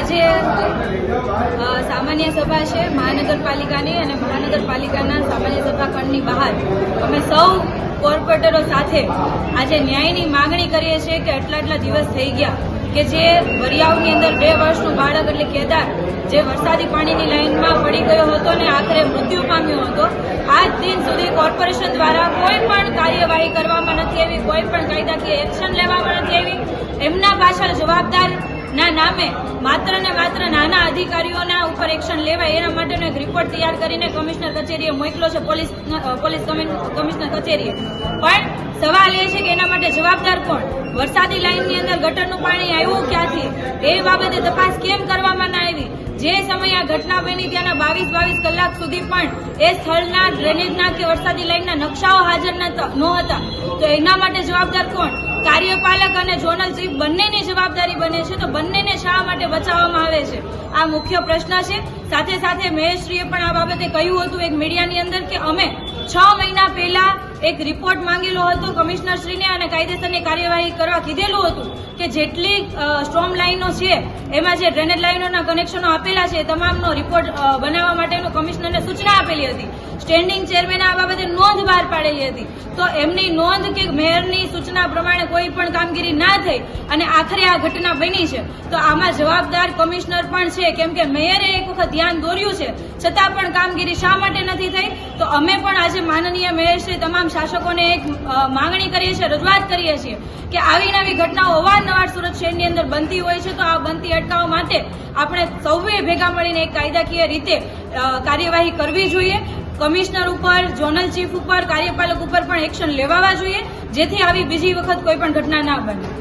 આજે સામાન્ય સભા છે મહાનગરપાલિકાની અને મહાનગરપાલિકાના સામાન્ય સભા ખંડની બહાર. અમે સૌ કોર્પોરેટરો સાથે આજે ન્યાયની માગણી કરીએ છીએ કે આટલા આટલા દિવસ થઈ ગયા કે જે વરિયાવની અંદર બે વર્ષનું બાળક એટલે કેદાર જે વરસાદી પાણીની લાઇનમાં પડી ગયો હતો ને આખરે મૃત્યુ પામ્યો હતો, આજ દિન સુધી કોર્પોરેશન દ્વારા કોઈ પણ કાર્યવાહી કરવામાં નથી આવી, કોઈ પણ કાયદાકીય એક્શન લેવામાં નથી આવી. એમના પાછળ જવાબદાર ના, નામે. માત્ર ને માત્ર નાના અધિકારીઓના ઉપર એક્શન લેવાય, એના માટેનો એક રિપોર્ટ તૈયાર કરીને કમિશનર કચેરીએ મોકલો છે, પોલીસ પોલીસ કમિ- કમિશનર કચેરીએ. પણ સવાલ એ છે કે એના માટે જવાબદાર કોણ? વરસાદી લાઇનની અંદર ગટરનું પાણી આવ્યું ક્યાંથી? એ બાબતે તપાસ કેમ કરવામાં ના આવી? જે સમયે આ ઘટના બની ત્યાંના બાવીસ બાવીસ કલાક સુધી પણ એ સ્થળના ડ્રેનેજના કે વરસાદી લાઇનના નકશાઓ હાજર નહોતા હતા. તો એના માટે જવાબદાર કોણ? કાર્યપાલક અને ઝોનલ ચીફ બંનેની જવાબદારી બને છે. તો બંનેને શા માટે બચાવવામાં આવે છે? આ મુખ્ય પ્રશ્ન છે. સાથે સાથે મહેશશ્રીએ પણ આ બાબતે કહ્યું હતું એક મીડિયાની અંદર કે અમે છ મહિના પહેલા એક રિપોર્ટ માંગેલો હતો, કમિશનરશ્રીને અને કાયદેસરની કાર્યવાહી કરવા કીધેલું હતું કે જેટલી સ્ટ્રોમ લાઈનો છે, એમાં જે ડ્રેનેજ લાઇનોના કનેક્શનો આપેલા છે તમામનો રિપોર્ટ બનાવવા માટેનું કમિશનરને સૂચના આપેલી હતી. સ્ટેન્ડિંગ ચેરમેને આ બાબતે નોંધ હતી. તો એમની નોંધ કે મેયરની સૂચના પ્રમાણે કોઈ પણ કામગીરી ના થઈ અને આખરે આ ઘટના બની છે, તો આમાં જવાબદાર કમિશનર પણ છે. કેમ કે મેયરે એક વખત ધ્યાન દોર્યું છે, છતાં પણ કામગીરી શા માટે નથી થઈ? તો અમે પણ આજે માનનીય મેયરશ્રી તમામ શાસકોને એક માંગણી કરીએ છીએ, રજૂઆત કરીએ છીએ કે આવી નવી ઘટનાઓ અવારનવાર સુરત શહેરની અંદર બનતી હોય છે, તો આ બનતી અટકાવવા માટે આપણે સૌએ ભેગા મળીને એક કાયદાકીય રીતે કાર્યવાહી કરવી જોઈએ. કમિશનર ઉપર, ઝોનલ ચીફ ઉપર, કાર્યપાલક ઉપર પણ એક્શન લેવાવા જોઈએ, જેથી આવી બીજી વખત કોઈ પણ ઘટના ના બને.